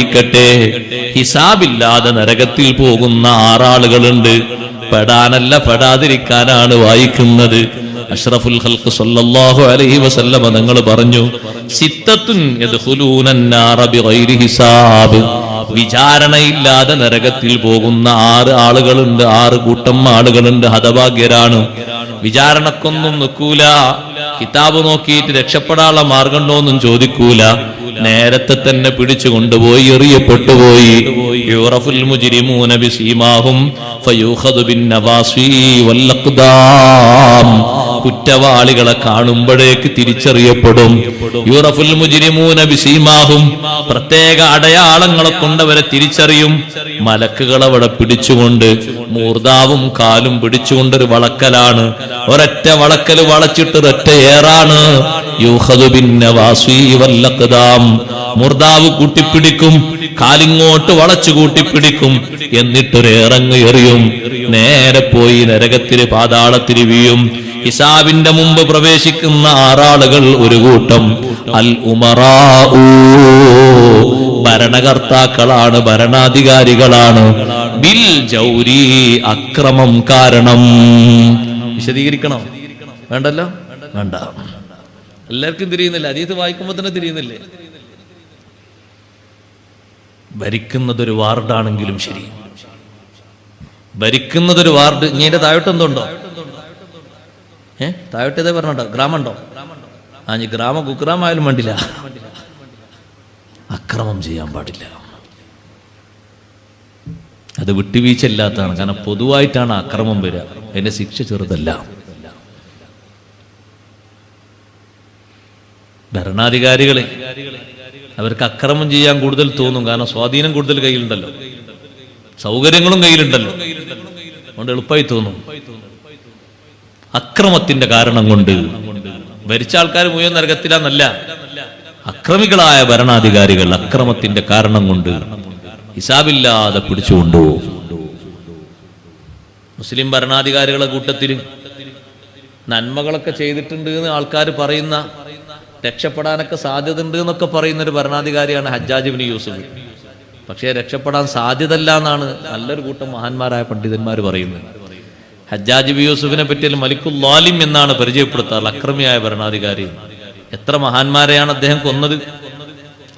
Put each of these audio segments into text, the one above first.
ിക്കട്ടെ ഹിസാബില്ലാതെ നരകത്തിൽ പോകുന്ന ആറാളുകളുണ്ട്. പെടാനല്ല പെടാതിരിക്കാനാണ് വായിക്കുന്നത്. അഷ്റഫുൽ ഹൽക്ക് സല്ലല്ലാഹു അലൈഹി വസല്ലമ തങ്ങൾ പറഞ്ഞു സിത്തത്തുൻ ഹിസാബ്. വിചാരണയില്ലാതെ നരകത്തിൽ പോകുന്ന ആറ് ആളുകളുണ്ട് ആറ് കൂട്ടം ആളുകളുണ്ട് ഹതഭാഗ്യരാണ്. വിചാരണക്കൊന്നും നിൽക്കൂല. കിതാബ് നോക്കിയിട്ട് രക്ഷപ്പെടാനുള്ള മാർഗമുണ്ടോന്നും ചോദിക്കൂല. നേരത്തെ തന്നെ പിടിച്ചു കൊണ്ടുപോയി എറിയപ്പെട്ടുപോയി യൂറഫുൽ മുജ്രിമൂന ബിസീമാഹും ഫയൂഖദു നവാസി വല്ലഖ്ദാം. കുറ്റവാളികളെ കാണുമ്പോഴേക്ക് തിരിച്ചറിയപ്പെടും. യൂറഫുൽ മുജിരിമൂന ബിസീമാഹും പ്രത്യേക അടയാളങ്ങളെ കൊണ്ടവരെ തിരിച്ചറിയും. മലക്കുകൾ അവിടെ പിടിച്ചുകൊണ്ട് മൂർദാവും കാലും പിടിച്ചുകൊണ്ടൊരു വളക്കലാണ്. ഒരൊറ്റ വളക്കൽ വളച്ചിട്ട് ഒരൊറ്റ ഏറാണ്. മുർദാവ് കൂട്ടിപ്പിടിക്കും കാലിങ്ങോട്ട് വളച്ചു കൂട്ടിപ്പിടിക്കും എന്നിട്ടൊരു ഇറങ്ങ് എറിയും. നേരെ പോയി നരകത്തിന് പാതാളത്തിന് വീഴും. ഹിസാബിന്റെ മുമ്പ് പ്രവേശിക്കുന്ന ആറാളുകൾ ഒരു കൂട്ടം. അൽ ഉമറാ ഭരണകർത്താക്കളാണ് ഭരണാധികാരികളാണ്. ബിൽ ജൗരി അക്രമം കാരണം. വിശദീകരിക്കണം. വേണ്ടല്ലോ? വേണ്ട. എല്ലാവർക്കും തിരിയുന്നില്ല. അതീത് വായിക്കുമ്പോൾ തന്നെ തിരിയുന്നില്ലേ? ഭരിക്കുന്നതൊരു വാർഡാണെങ്കിലും ശരി. ഭരിക്കുന്നതൊരു വാർഡ് ഇങ്ങനെ താഴോട്ട് എന്തുണ്ടോ? ഏ? താഴോട്ട് ഇതേ പറഞ്ഞോ ഗ്രാമമുണ്ടോ? ആ ഇനി ഗ്രാമ കുഗ്രാമായാലും വേണ്ടില്ല. അക്രമം ചെയ്യാൻ പാടില്ല. അത് വിട്ടുവീഴ്ചയില്ലാത്തതാണ്. കാരണം പൊതുവായിട്ടാണ് അക്രമം വരിക. അതിന്റെ ശിക്ഷ ചെറുതല്ല. ഭരണാധികാരികളെ അവർക്ക് അക്രമം ചെയ്യാൻ കൂടുതൽ തോന്നും. കാരണം സ്വാധീനം കൂടുതൽ കയ്യിലുണ്ടല്ലോ. സൗകര്യങ്ങളും കയ്യിലുണ്ടല്ലോ. അതുകൊണ്ട് എളുപ്പമായി തോന്നും. അക്രമത്തിന്റെ കാരണം കൊണ്ട് ഭരിച്ച ആൾക്കാർ മുഴുവൻ നരകത്തിലാന്നല്ല. അക്രമികളായ ഭരണാധികാരികൾ അക്രമത്തിന്റെ കാരണം കൊണ്ട് ഹിസാബില്ലാതെ പിടിച്ചുകൊണ്ടോ മുസ്ലിം ഭരണാധികാരികളുടെ കൂട്ടത്തിൽ നന്മകളൊക്കെ ചെയ്തിട്ടുണ്ട് എന്ന് ആൾക്കാർ പറയുന്ന രക്ഷപ്പെടാനൊക്കെ സാധ്യത ഉണ്ട് എന്നൊക്കെ പറയുന്ന ഒരു ഭരണാധികാരിയാണ് ഹജ്ജാജ് ബിൻ യൂസുഫ്. പക്ഷേ രക്ഷപ്പെടാൻ സാധ്യതല്ല എന്നാണ് നല്ലൊരു കൂട്ടം മഹാന്മാരായ പണ്ഡിതന്മാർ പറയുന്നത്. ഹജ്ജാജ് ബി യൂസുഫിനെ പറ്റിയാൽ മലിക്കുൽ ലാലിം എന്നാണ് പരിചയപ്പെടുത്താറ് അക്രമിയായ ഭരണാധികാരി. എത്ര മഹാന്മാരെയാണ് അദ്ദേഹം കൊന്നത്?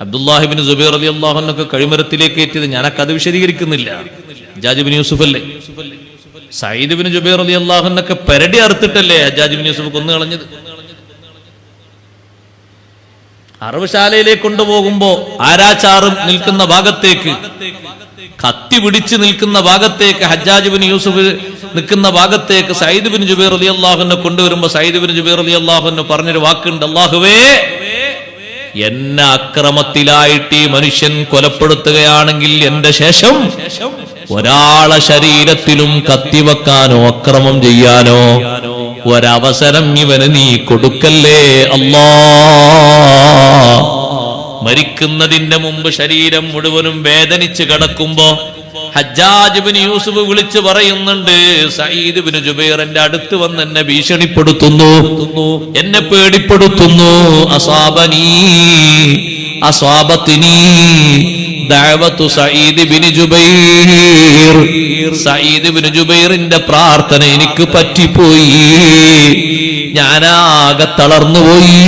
അബ്ദുല്ലാഹിബിൻ സുബൈർ അലി അള്ളാഹുനൊക്കെ കഴിമരത്തിലേക്ക് എത്തിയത് ഞാനൊക്കെ അത് വിശദീകരിക്കുന്നില്ല. ഹജ്ജാജിബിൻ യൂസുഫ് അല്ലേ സയ്യിദ് ജുബൈർ അലി അള്ളാഹുനൊക്കെ പെരടി അറുത്തിട്ടല്ലേ ഹജ്ജാജിബിൻ യൂസുഫ് കൊന്നു കളഞ്ഞത് അറവുശാലയിലേക്ക് കൊണ്ടുപോകുമ്പോ ആരാച്ചാറും നിൽക്കുന്ന ഭാഗത്തേക്ക് കത്തി പിടിച്ച് നിൽക്കുന്ന ഭാഗത്തേക്ക് ഹജ്ജാജ് ബിൻ യൂസുഫ് നിൽക്കുന്ന ഭാഗത്തേക്ക് സയ്യിദ് ബിൻ ജുബൈർ അലി അള്ളാഹുനെ കൊണ്ടുവരുമ്പോ സയ്യിദ് ബിൻ ജുബൈർ അലി അള്ളാഹുന് പറഞ്ഞൊരു വാക്കുണ്ട് അള്ളാഹുവേ എന്നെ അക്രമത്തിലായിട്ട് ഈ മനുഷ്യൻ കൊലപ്പെടുത്തുകയാണെങ്കിൽ എന്റെ ശേഷം ഒരാളെ ശരീരത്തിലും കത്തിവെക്കാനോ അക്രമം ചെയ്യാനോ ഒരവസരം ഇവന് നീ കൊടുക്കല്ലേ? അല്ലാ. മരിക്കുന്നതിന്റെ മുമ്പ് ശരീരം മുഴുവനും വേദനിച്ച് കിടക്കുമ്പോ ഹജ്ജാജ് ബിൻ യൂസുഫ് വിളിച്ചു പറയുന്നുണ്ട് സയ്യിദ് ബിന് ജുബൈർ എന്റെ അടുത്ത് വന്ന് എന്നെ ഭീഷണിപ്പെടുത്തുന്നു എന്നെ പേടിപ്പെടുത്തുന്നു. അസാബനീ അസ്വാബത്തിനീ ജുബൈറിന്റെ പ്രാർത്ഥന എനിക്ക് പറ്റിപ്പോയി. ഞാനാകെ തളർന്നുപോയി.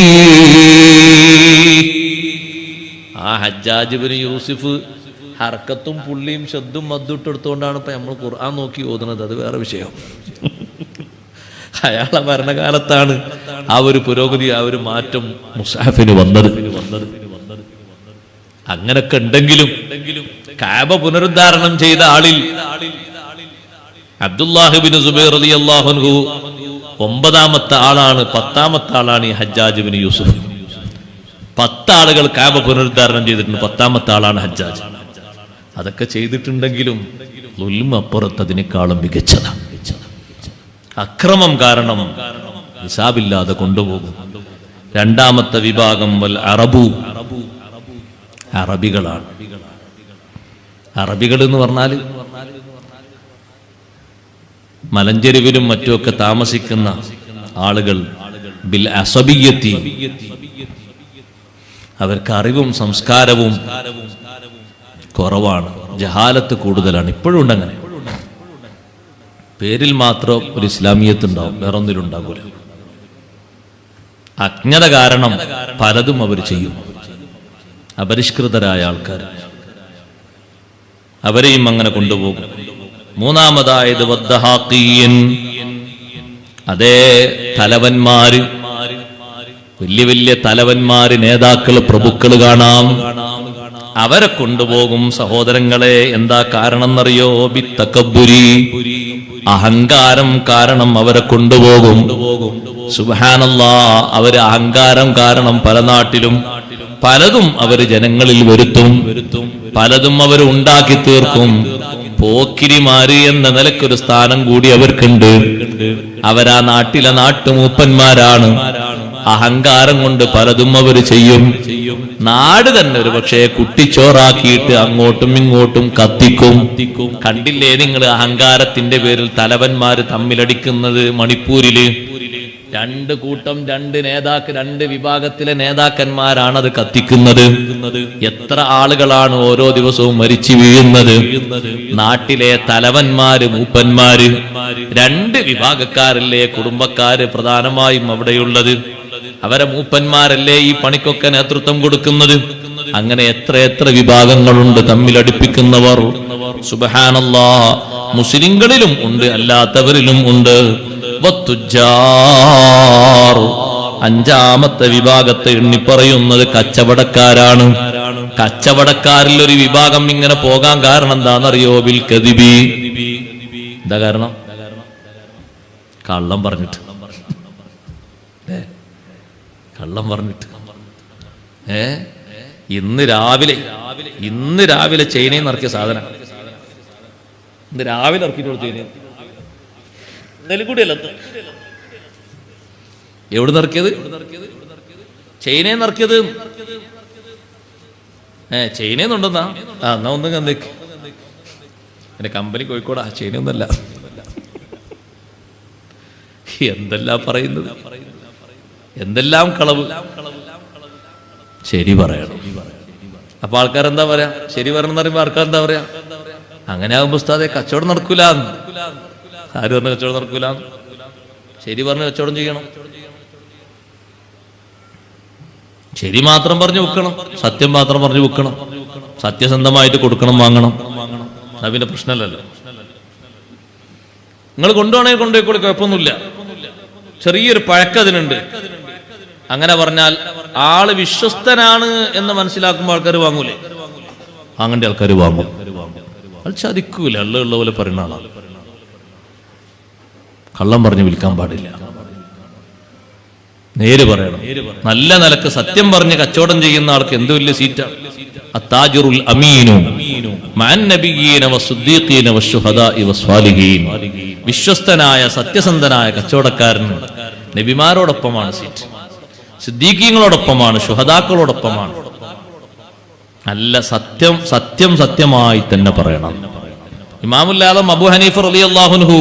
ആ ഹജ്ജാജ് ബിൻ യൂസുഫ് ഹർക്കത്തും പുള്ളിയും ശബ്ദും മദ്ദുട്ടെടുത്തുകൊണ്ടാണ് ഇപ്പൊ നമ്മൾ ഖുർആൻ നോക്കി ഓതുന്നത്. അത് വേറെ വിഷയം. അയാളെ ഭരണകാലത്താണ് ആ ഒരു പുരോഗതി ആ ഒരു മാറ്റം മുസാഫിന് വന്നത് വന്നത്. അങ്ങനൊക്കെ ഉണ്ടെങ്കിലും കാബ പുനരുദ്ധാരണം ചെയ്ത ആളിൽ അബ്ദുല്ലാഹിബിൻ സുബൈർ അലി അള്ളാഹുൻഹു ഒമ്പതാമത്തെ ആളാണ് പത്താമത്തെ ആളാണ് ഈ ഹജ്ജാജ് ബിൻ യൂസുഫ്. പത്താളുകൾ കാബ പുനരുദ്ധാരണം ചെയ്തിട്ടുണ്ട് പത്താമത്തെ ആളാണ് ഹജ്ജാജ്. അതൊക്കെ ചെയ്തിട്ടുണ്ടെങ്കിലും ലുൽമ അപ്പുറത്ത് അതിനേക്കാളും മികച്ചതാണ് അക്രമം കാരണം ഹിസാബില്ലാതെ കൊണ്ടുപോകും. രണ്ടാമത്തെ വിഭാഗം വൽ അറബു. അറബികളാണ്. അറബികൾ എന്ന് പറഞ്ഞാൽ മലഞ്ചെരുവിലും മറ്റുമൊക്കെ താമസിക്കുന്ന ആളുകൾ ബിൽ അസബിയത്തി. അവർക്ക് അറിവും സംസ്കാരവും കുറവാണ്. ജഹാലത്ത് കൂടുതലാണ്. ഇപ്പോഴും ഉണ്ട് അങ്ങനെ. പേരിൽ മാത്രം ഒരു ഇസ്ലാമിയത്ത് ഉണ്ടാവും. വേറൊന്നിലുണ്ടാകൂല അജ്ഞത കാരണം പലതും അവർ ചെയ്യും. അപരിഷ്കൃതരായ ആൾക്കാർ. അവരെയും അങ്ങനെ കൊണ്ടുപോകും. മൂന്നാമതായത്. അതേ തലവന്മാര് വലിയ വലിയ തലവന്മാര് നേതാക്കൾ പ്രഭുക്കൾ കാണാം. അവരെ കൊണ്ടുപോകും. സഹോദരങ്ങളെ എന്താ കാരണം എന്നറിയോ ബിത്തക്കബുരി അഹങ്കാരം കാരണം അവരെ കൊണ്ടുപോകും. സുബാനുള്ള അവർ അഹങ്കാരം കാരണം പല നാട്ടിലും പലതും അവർ ജനങ്ങളിൽ വരുത്തും. പലതും അവർ ഉണ്ടാക്കി തീർക്കും. പോക്കിരിമാര് എന്ന നിലക്കൊരു സ്ഥാനം കൂടി അവർക്കുണ്ട്. അവരാ നാട്ടിലെ നാട്ടുമൂപ്പന്മാരാണ്. അഹങ്കാരം കൊണ്ട് പലതും അവർ ചെയ്യും. നാട് തന്നെ ഒരു പക്ഷേ കുട്ടിച്ചോറാക്കിയിട്ട് അങ്ങോട്ടും ഇങ്ങോട്ടും കത്തിക്കും. കണ്ടില്ലേ നിങ്ങൾ അഹങ്കാരത്തിന്റെ പേരിൽ തലവന്മാര് തമ്മിലടിക്കുന്നത് മണിപ്പൂരിൽ? രണ്ട് കൂട്ടം രണ്ട് നേതാക്ക് രണ്ട് വിഭാഗത്തിലെ നേതാക്കന്മാരാണ് അത് കത്തിക്കുന്നത്. എത്ര ആളുകളാണ് ഓരോ ദിവസവും മരിച്ചു വീഴുന്നത്? നാട്ടിലെ തലവന്മാര് മൂപ്പന്മാര് രണ്ട് വിഭാഗക്കാരല്ലേ കുടുംബക്കാര് പ്രധാനമായും അവിടെയുള്ളത്. അവരെ മൂപ്പന്മാരല്ലേ ഈ പണിക്കൊക്കെ നേതൃത്വം കൊടുക്കുന്നത്? അങ്ങനെ എത്ര എത്ര വിഭാഗങ്ങളുണ്ട് തമ്മിലടിപ്പിക്കുന്നവർ സുബഹാനല്ലാ മുസ്ലിങ്ങളിലും ഉണ്ട് അല്ലാത്തവരിലും ഉണ്ട്. അഞ്ചാമത്തെ വിഭാഗത്തെ എണ്ണിപ്പറയുന്നത് കച്ചവടക്കാരാണ്. കച്ചവടക്കാരിൽ ഒരു വിഭാഗം ഇങ്ങനെ പോകാൻ കാരണം എന്താണെന്നറിയോ? ബിൽ കദിബി. എന്താ കാരണം? കള്ളം പറഞ്ഞിട്ട്? കള്ളം പറഞ്ഞിട്ട്. ഏ? ഇന്ന് രാവിലെ ഇന്ന് രാവിലെ ചൈനയിൽ നിന്ന് ഇറക്കിയ സാധനം. ഇന്ന് രാവിലെ ഇറക്കിയിട്ടുള്ള ചൈനയിൽ ഇന്നലെ കൂടിയല്ല. എവിടെ നിറക്കിയത്? ചൈനയെ നിറക്കിയത്. ഏ ചൈനയെന്നുണ്ടെന്നാ ആ എന്നാ ഒന്നും കന്നേക്ക് എന്റെ കമ്പനി കോഴിക്കോടാ ചൈനയൊന്നല്ല എന്തെല്ലാം പറയുന്നത്? എന്തെല്ലാം കളവ്? ശരി പറയണം. അപ്പൊ ആൾക്കാർ എന്താ പറയാ? ശരി പറയണം എന്ന് പറയുമ്പോ ആൾക്കാർ എന്താ പറയാ? അങ്ങനെ ആകുമ്പോ ഉസ്താദെ കച്ചവടം നടക്കൂല ആര് പറഞ്ഞ കച്ചവടം നടക്കൂല? ശരി പറഞ്ഞ് കച്ചവടം ചെയ്യണം. ശരി മാത്രം പറഞ്ഞു വെക്കണം. സത്യം മാത്രം പറഞ്ഞു വെക്കണം. സത്യസന്ധമായിട്ട് കൊടുക്കണം വാങ്ങണം. വാങ്ങണം പിന്നെ പ്രശ്നമല്ലല്ലോ. നിങ്ങൾ കൊണ്ടുപോകണേ കൊണ്ടുപോയിക്കോളി കുഴപ്പമൊന്നുമില്ല. ചെറിയൊരു പഴക്കതിനുണ്ട് അങ്ങനെ പറഞ്ഞാൽ ആൾ വിശ്വസ്തനാണ് എന്ന് മനസ്സിലാക്കുമ്പോൾ ആൾക്കാർ വാങ്ങൂലേ? വാങ്ങേണ്ട ആൾക്കാർ വാങ്ങും. അത് ചതിക്കൂല. ഉള്ള പോലെ പറയുന്ന ആളാണ് കള്ളം പറഞ്ഞ് വിൽക്കാൻ പാടില്ല. നേര് പറയണം. നല്ല നിലയ്ക്ക് സത്യം പറഞ്ഞ് കച്ചവടം ചെയ്യുന്ന ആൾക്ക് എന്ത് വലിയ സീറ്റാണ് അമീനു. വിശ്വസ്തനായ സത്യസന്ധനായ കച്ചവടക്കാരൻ നബിമാരോടൊപ്പമാണ് സീറ്റ്. സിദ്ദീഖീങ്ങളോടൊപ്പമാണ് ശുഹദാക്കളോടൊപ്പമാണ്. നല്ല സത്യം സത്യം സത്യമായി തന്നെ പറയണം. ഇമാമുല്ലാദം അബു ഹനീഫ് റളിയല്ലാഹുൻഹു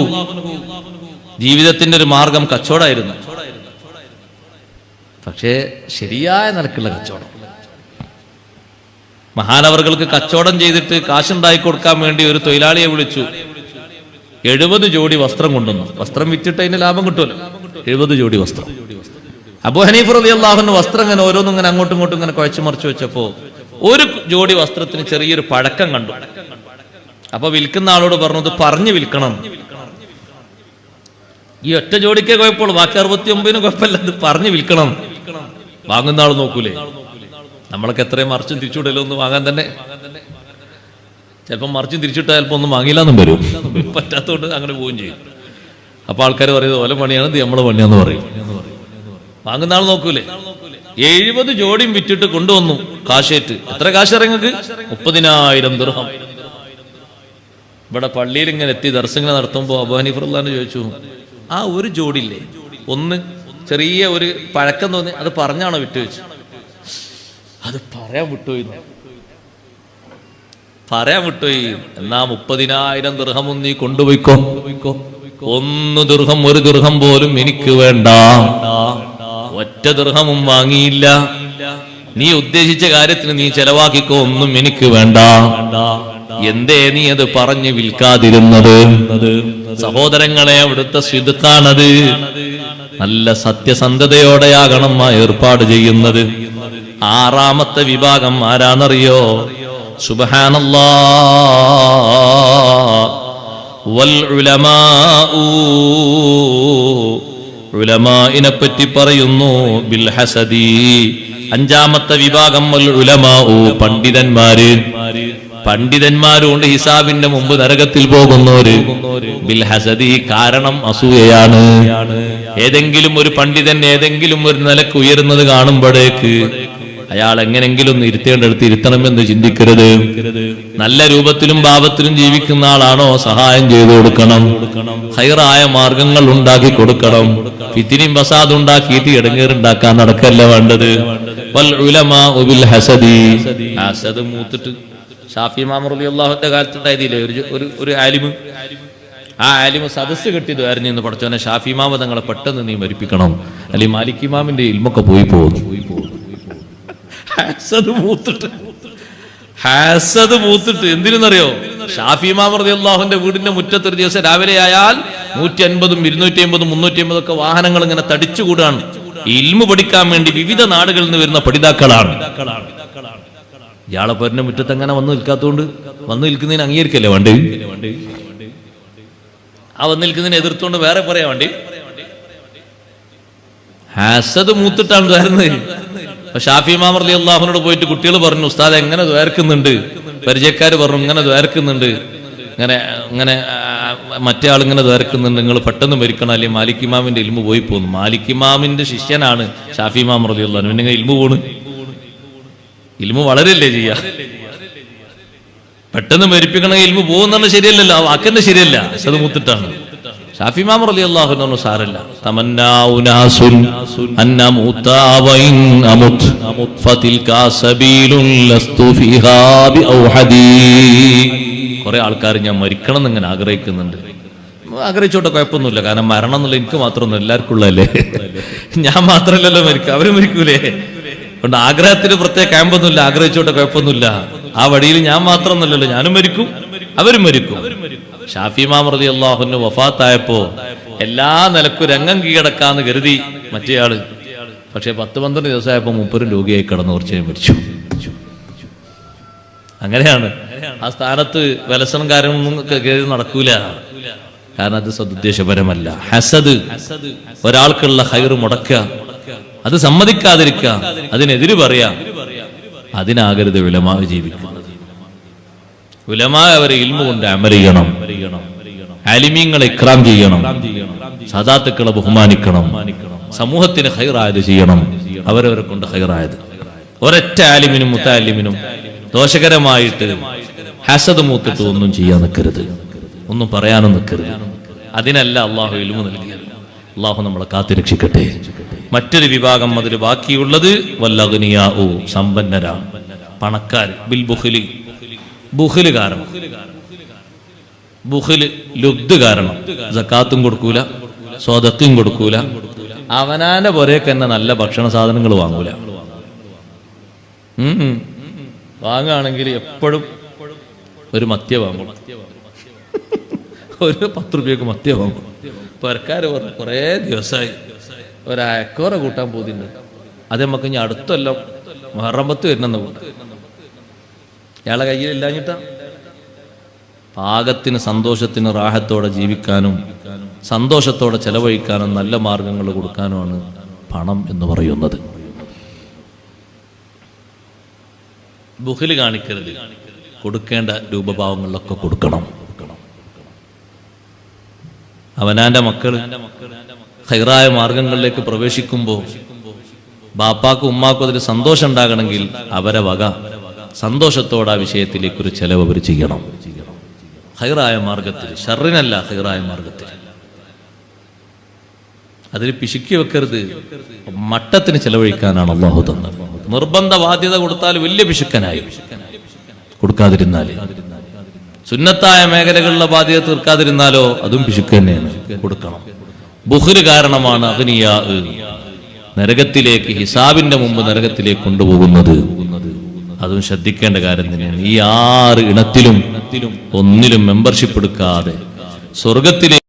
ജീവിതത്തിന്റെ ഒരു മാർഗം കച്ചവടമായിരുന്നു. പക്ഷേ ശരിയായ നിലക്കുള്ള കച്ചവടം. മഹാനവറുകൾക്ക് കച്ചവടം ചെയ്തിട്ട് കാശുണ്ടാക്കി കൊടുക്കാൻ വേണ്ടി ഒരു തൊഴിലാളിയെ വിളിച്ചു. എഴുപത് ജോഡി വസ്ത്രം കൊണ്ടുവന്നു. വസ്ത്രം വിറ്റിട്ട് അതിന് ലാഭം കിട്ടുമല്ലോ. എഴുപത് ജോഡി വസ്ത്രം. അബു ഹനീഫ് റബി അള്ളാഹു വസ്ത്രം ഇങ്ങനെ ഓരോന്നും ഇങ്ങനെ അങ്ങോട്ടും ഇങ്ങോട്ടും ഇങ്ങനെ കുഴച്ചു മറിച്ചു വെച്ചപ്പോ ഒരു ജോഡി വസ്ത്രത്തിന് ചെറിയൊരു പഴക്കം കണ്ടു. അപ്പൊ വിൽക്കുന്ന ആളോട് പറഞ്ഞത് പറഞ്ഞു വിൽക്കണം. ഈ ഒറ്റ ജോഡിക്കേ കുഴപ്പമുള്ളൂ. ബാക്കി അറുപത്തി ഒമ്പതിന് കുഴപ്പമില്ല. ഇത് പറഞ്ഞ് വിൽക്കണം. വാങ്ങുന്ന ആൾ നോക്കൂലേ? നമ്മളൊക്കെ എത്രയും മറിച്ചും തിരിച്ചുവിടലോ ഒന്ന് വാങ്ങാൻ തന്നെ. ചിലപ്പോൾ മറിച്ചും തിരിച്ചിട്ടാൽ ചിലപ്പോൾ ഒന്നും വാങ്ങിയില്ലെന്നും വരും. പറ്റാത്തതുകൊണ്ട് അങ്ങനെ പോവുകയും ചെയ്യും. അപ്പൊ ആൾക്കാർ പറയുന്നത് ഓല പണിയാണ് ഇത് നമ്മളെ പണിയാന്ന് പറയും. വാങ്ങുന്ന ആൾ നോക്കൂലേ? എഴുപത് ജോഡിയും വിറ്റിട്ട് കൊണ്ടുവന്നു കാശേറ്റ്. എത്ര കാശ് ഇറങ്ങക്ക് മുപ്പതിനായിരം ദൃഹം ഇവിടെ പള്ളിയിൽ ഇങ്ങനെ എത്തി ദർശനം നടത്തുമ്പോൾ അബു ചോദിച്ചു ആ ഒരു ജോഡില്ലേ ഒന്ന് ചെറിയ ഒരു പഴക്കം തോന്നി അത് പറഞ്ഞാണോ വിട്ടു വെച്ചു അത് പറയാൻ വിട്ടുപോയി. പറയാൻ വിട്ടുപോയി. എന്നാ മുപ്പതിനായിരം ദൃഹം നീ കൊണ്ടുപോയിക്കോ. ഒന്ന് ദൃഹം ഒരു ദൃഹം പോലും എനിക്ക് വേണ്ട. ഒറ്റ ദൃഹമും വാങ്ങിയില്ല. നീ ഉദ്ദേശിച്ച കാര്യത്തിന് നീ ചെലവാക്കിക്കോ ഒന്നും എനിക്ക് വേണ്ട. എന്തേ നീ അത് പറഞ്ഞു വിൽക്കാതിരുന്നത്? സഹോദരങ്ങളെ അവിടുത്തെ സ്വിതുക്കാണത് നല്ല സത്യസന്ധതയോടെയാകണം ഏർപ്പാട് ചെയ്യുന്നത്. ആറാമത്തെ വിഭാഗം ആരാന്നറിയോ? സുബഹാനല്ലാ. വൽ ഉലമാ പറ്റി പറയുന്നു ബിൽ ഹസദി. അഞ്ചാമത്തെ വിഭാഗം വൽ ഉലമാഉ പണ്ഡിതന്മാര്. പണ്ഡിതന്മാരുകൊണ്ട് ഹിസാബിന്റെ മുമ്പ് നരകത്തിൽ പോകുന്നവര്. ബിൽ ഹസദി കാരണം അസൂയയാണ്. ഏതെങ്കിലും ഒരു പണ്ഡിതൻ ഏതെങ്കിലും ഒരു നിലയ്ക്ക് ഉയരുന്നത് കാണുമ്പോഴേക്ക് അയാൾ എങ്ങനെങ്കിലും ഒന്ന് ഇരുത്തേണ്ടടുത്ത് ഇരുത്തണമെന്ന് ചിന്തിക്കരുത്. നല്ല രൂപത്തിലും ഭാവത്തിലും ജീവിക്കുന്ന ആളാണോ? സഹായം ചെയ്തു കൊടുക്കണം. ഹൈറായ മാർഗങ്ങൾ ഉണ്ടാക്കി കൊടുക്കണം. ഫിത്തിനിയും ഫസാദ് ഉണ്ടാക്കിയിട്ട് ഇടങ്ങേറുണ്ടാക്കാൻ നടക്കല്ല വേണ്ടത്? ഹസദി. ഹസദ് മൂത്തിട്ട് ഷാഫി മാമറുലി അള്ളാഹുന്റെ കാലത്തുണ്ടായതില്ലേ? ഒരു ഒരു ഒരു ആലിമ്. ആ ആലിമ് സദസ്സ് കെട്ടിയതായിരുന്നു എന്ന് പഠിച്ചോനെ ഷാഫി മാമ തങ്ങളെ പെട്ടെന്ന് നീ മരിപ്പിക്കണം. അല്ലെങ്കിൽ മാലിക് ഇമാമിന്റെ ഇൽമൊക്കെ പോയി പോകുന്നു ഹാസത് മൂത്തിട്ട്. എന്തിനെന്നറിയോ? ഷാഫി മാമർദി അള്ളാഹുന്റെ വീടിന്റെ മുറ്റത്ത് ഒരു ദിവസം രാവിലെ ആയാൽ നൂറ്റി അൻപതും ഇരുന്നൂറ്റി അമ്പതും മുന്നൂറ്റി അമ്പതും ഒക്കെ വാഹനങ്ങൾ ഇങ്ങനെ തടിച്ചുകൂടാണ്. ഇൽമു പഠിക്കാൻ വേണ്ടി വിവിധ നാടുകളിൽ നിന്ന് വരുന്ന പഠിതാക്കളാണ്. ഇയാളെ പേരിന്റെ മുറ്റത്ത് അങ്ങനെ വന്ന് നിൽക്കാത്തതുകൊണ്ട് വന്ന് നിൽക്കുന്നതിന് അംഗീകരിക്കല്ലേ വണ്ടി? ആ വന്ന് നിൽക്കുന്നതിനെ എതിർത്തുകൊണ്ട് വേറെ പറയാ വണ്ടി? ഹാസത് മൂത്തിട്ടാണ് വരുന്നത് അപ്പൊ ഷാഫി മാമർലി അള്ളാഹുനോട് പോയിട്ട് കുട്ടികൾ പറഞ്ഞു ഉസ്താദ് എങ്ങനെ ദ്വേർക്കുന്നുണ്ട് പരിചയക്കാർ പറഞ്ഞു ഇങ്ങനെ ദ്വേർക്കുന്നുണ്ട് ഇങ്ങനെ ഇങ്ങനെ മറ്റേ ആളിങ്ങനെ ഇങ്ങനെ ദ്വേർക്കുന്നുണ്ട് നിങ്ങൾ പെട്ടെന്ന് മരിക്കണം. അല്ലെങ്കിൽ മാലിക് ഇമാമിന്റെ ഇൽമു പോയി പോകുന്നു മാലിക് ഇമാമിന്റെ ശിഷ്യനാണ് ഷാഫി മാമർലി അള്ളാഹു പിന്നെ ഇൽമു പോണ്. ഇൽമു വളരല്ലേ ചെയ്യ? പെട്ടെന്ന് മരിപ്പിക്കണമെങ്കിൽ ഇൽമു പോകുന്ന ശരിയല്ലല്ലോ. ആ വാക്കന്നെ ശരിയല്ല. അത് മുത്തിട്ടാണ്. ഷാഫി മാമർ അലി അള്ളാഹു എന്ന് പറഞ്ഞ അമുത്. ഫീഹാ ബിഔഹദീ. കുറേ ആൾക്കാർ ഞാൻ മരിക്കണം എന്ന് ഇങ്ങനെ ആഗ്രഹിക്കുന്നുണ്ട്. ആഗ്രഹിച്ചോട്ടെ കുഴപ്പമൊന്നുമില്ല. കാരണം മരണം എന്നുള്ള എനിക്ക് മാത്രമൊന്നും എല്ലാവർക്കും ഉള്ളതല്ലേ? ഞാൻ മാത്രമല്ലല്ലോ മരിക്കുക. അവർ മരിക്കൂലേ? അതുകൊണ്ട് ആഗ്രഹത്തിന് പ്രത്യേക ക്യാമ്പൊന്നുമില്ല ആഗ്രഹിച്ചോട്ടെ കുഴപ്പമൊന്നുമില്ല. ആ വഴിയിൽ ഞാൻ മാത്രമൊന്നുമല്ലല്ലോ ഞാനും മരിക്കും അവരും മരിക്കും. ഷാഫി മൃതി അള്ളാഹുന് വഫാത്തായപ്പോ എല്ലാ നിലക്കും രംഗം കീഴടക്കാന്ന് കരുതി മറ്റേയാൾ. പക്ഷെ പത്ത് പന്ത്രണ്ട് ദിവസമായപ്പോ മുപ്പരും രോഗിയായി കിടന്നു കുറച്ചേ മരിച്ചു. അങ്ങനെയാണ്. ആ സ്ഥാനത്ത് വിലസനം കാര്യമൊന്നും കരുതി നടക്കൂല. കാരണം അത് സദുദ്ദേശപരമല്ല. ഹസദ് ഒരാൾക്കുള്ള ഹൈറ് മുടക്കുക. അത് സമ്മതിക്കാതിരിക്കുക. അതിനെതിര് പറയാ. അതിനാകരുത് വിലമാവ് ജീവിക്കുന്നത് ഉലമാ അവരെ ഇൽമ കൊണ്ട് അമൽ ചെയ്യണം ആലിമീങ്ങളെ ഇക്രാം ചെയ്യണം. സദാത്തുക്കളെ ബഹുമാനിക്കണം. സമൂഹത്തിന് ഹൈറായത് ചെയ്യണം. അവരവരെ കൊണ്ട് ഹൈറായത്. ഒരൊറ്റ ആലിമിനും മുത്താലിമിനും ദോഷകരമായിട്ട് ഹസദ് മൂത്തിട്ട് ഒന്നും ചെയ്യാൻ നിൽക്കരുത് ഒന്നും പറയാനും നിൽക്കരുത് അതിനല്ല അള്ളാഹു ഇൽമു നൽകിയത്. അള്ളാഹു നമ്മളെ കാത്തിരക്ഷിക്കട്ടെ. മറ്റൊരു വിഭാഗം അതിൽ ബാക്കിയുള്ളത് വല്ലഗ്നിയാവു സമ്പന്നരാ പണക്കാർ ബിൽ ബുഹലി ബുഹൽ കാരണം. ബുഹൽ ലുബ്ദ് കാരണം. ജക്കാത്തും കൊടുക്കൂല സ്വതത്തും കൊടുക്കൂല. അവനാന്റെ പുരയൊക്കെ തന്നെ നല്ല ഭക്ഷണ സാധനങ്ങൾ വാങ്ങൂല. വാങ്ങുകയാണെങ്കിൽ എപ്പോഴും ഒരു മത്യ വാങ്ങും. ഒരു പത്ത് റുപ്യക്ക് മത്യ വാങ്ങും. പുരക്കാർ കുറേ ദിവസമായി ഒരക്കോറ കൂട്ടാൻ പോകുന്നുണ്ട് അത് നമുക്ക് ഇനി അടുത്തല്ലോ മഹറമ്പത്ത് കൂട്ടാം ഇയാളെ കയ്യിൽ ഇല്ലാഞ്ഞിട്ടാ? പാകത്തിന് സന്തോഷത്തിന് റാഹത്തോടെ ജീവിക്കാനും സന്തോഷത്തോടെ ചെലവഴിക്കാനും നല്ല മാർഗങ്ങൾ കൊടുക്കാനുമാണ് പണം എന്ന് പറയുന്നത്. ബുഹിൽ കാണിക്കരുത്. കൊടുക്കേണ്ട രൂപഭാവങ്ങളിലൊക്കെ കൊടുക്കണം. അവനാന്റെ മക്കൾ ഹൈറായ മാർഗങ്ങളിലേക്ക് പ്രവേശിക്കുമ്പോൾ ബാപ്പാക്കും ഉമ്മാക്കും അതിൽ സന്തോഷം ഉണ്ടാകണമെങ്കിൽ അവരെ വക സന്തോഷത്തോടെ ആ വിഷയത്തിലേക്ക് ഒരു ചെലവ് അവർ ചെയ്യണം. ഹൈറായ മാർഗത്തിൽ ഷറിനല്ല ഹൈറായ മാർഗത്തിൽ അതിൽ പിശുക്കി വെക്കരുത്. മട്ടത്തിന് ചെലവഴിക്കാനാണ് അള്ളാഹു തന്നത്. നിർബന്ധ ബാധ്യത കൊടുത്താൽ വലിയ പിശുക്കനായി. കൊടുക്കാതിരുന്നാൽ സുന്നത്തായ മേഖലകളിലെ ബാധ്യത തീർക്കാതിരുന്നാലോ അതും പിശുക്ക് തന്നെയാണ്. കൊടുക്കണം. ബുഹുര് കാരണമാണ് അഗ്നിയ നരകത്തിലേക്ക് ഹിസാബിന്റെ മുമ്പ് നരകത്തിലേക്ക് കൊണ്ടുപോകുന്നത്. അതും ശ്രദ്ധിക്കേണ്ട കാര്യം തന്നെയാണ്. ഈ ആറ് ഇണത്തിലും ഒന്നിലും മെമ്പർഷിപ്പ് എടുക്കാതെ സ്വർഗത്തിലേക്ക്